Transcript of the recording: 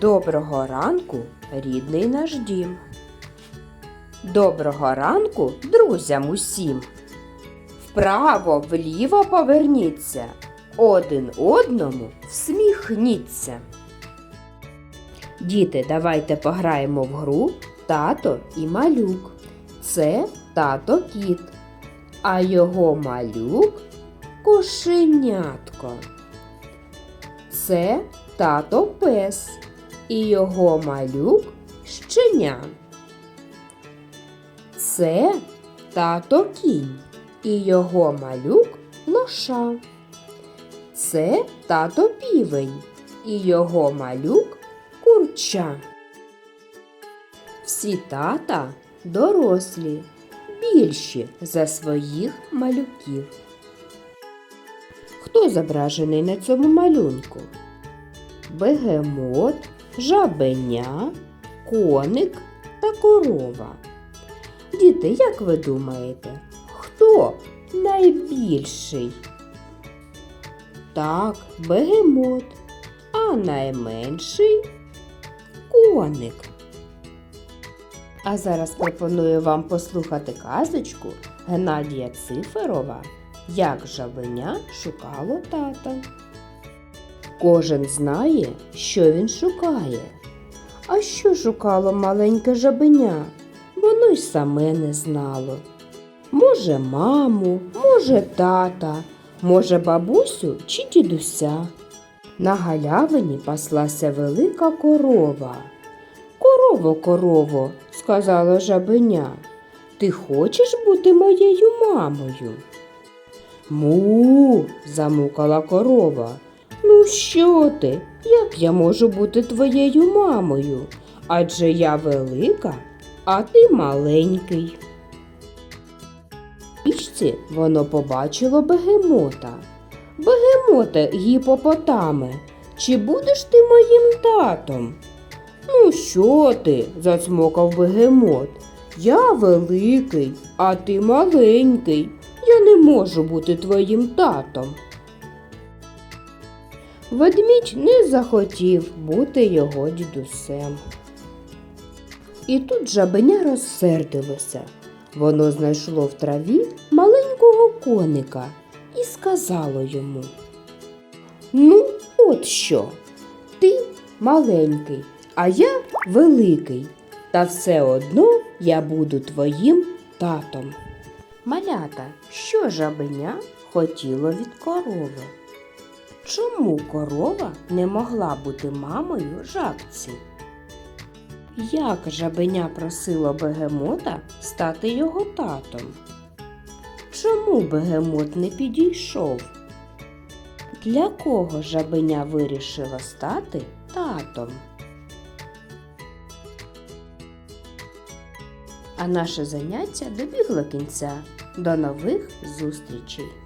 Доброго ранку, рідний наш дім. Доброго ранку, друзям усім. Вправо, вліво поверніться, один одному всміхніться. Діти, давайте пограємо в гру тато і малюк. Це тато кіт, а його малюк кошенятко. Це тато пес і його малюк щеня. Це тато кінь і його малюк лоша. Це тато півень і його малюк курча. Всі тата дорослі, більші за своїх малюків. Хто зображений на цьому малюнку? Бегемот, жабеня, коник та корова. Діти, як ви думаєте, хто найбільший? Так, бегемот, а найменший коник. А зараз пропоную вам послухати казочку Геннадія Циферова Як жабеня шукало тата. Кожен знає, що він шукає. А що шукало маленьке жабеня? Воно й саме не знало. Може, маму, може, тата, може, бабусю чи дідуся. На галявині паслася велика корова. Корово, корово, сказала жабеня, ти хочеш бути моєю мамою? Му, замукала корова. Що ти? Як я можу бути твоєю мамою? Адже я велика, а ти маленький. В воно побачило бегемота. Бегемоте, гіпопотаме, чи будеш ти моїм татом? Ну, що ти? засмокав бегемот. Я великий, а ти маленький. Я не можу бути твоїм татом. Ведмідь не захотів бути його дідусем. І тут жабеня розсердилося. Воно знайшло в траві маленького коника і сказало йому: Ну, от що, ти маленький, а я великий, та все одно я буду твоїм татом. Малята, що жабеня хотіло від корови? Чому корова не могла бути мамою жабці? Як жабеня просило бегемота стати його татом? Чому бегемот не підійшов? Для кого жабеня вирішила стати татом? А наше заняття добігло кінця. До нових зустрічей!